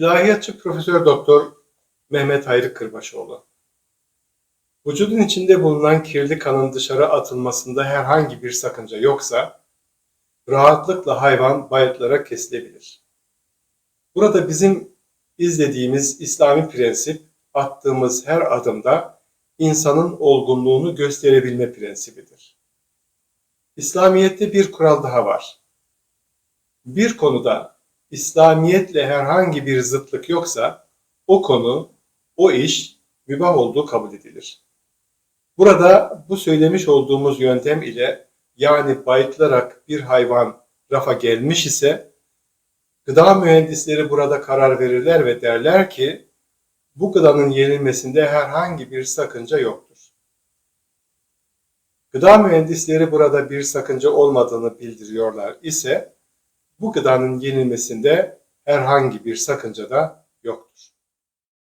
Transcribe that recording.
İlahiyatçı Profesör Doktor Mehmet Hayri Kırbaşoğlu. Vücudun içinde bulunan kirli kanın dışarı atılmasında herhangi bir sakınca yoksa, rahatlıkla hayvan bayatlara kesilebilir. Burada bizim izlediğimiz İslami prensip, attığımız her adımda insanın olgunluğunu gösterebilme prensibidir. İslamiyet'te bir kural daha var. Bir konuda İslamiyetle herhangi bir zıtlık yoksa o konu, o iş mübah olduğu kabul edilir. Burada bu söylemiş olduğumuz yöntem ile yani bayıtlarak bir hayvan rafa gelmiş ise gıda mühendisleri burada karar verirler ve derler ki bu gıdanın yenilmesinde herhangi bir sakınca yoktur. Gıda mühendisleri burada bir sakınca olmadığını bildiriyorlar ise bu gıdanın yenilmesinde herhangi bir sakınca da yoktur.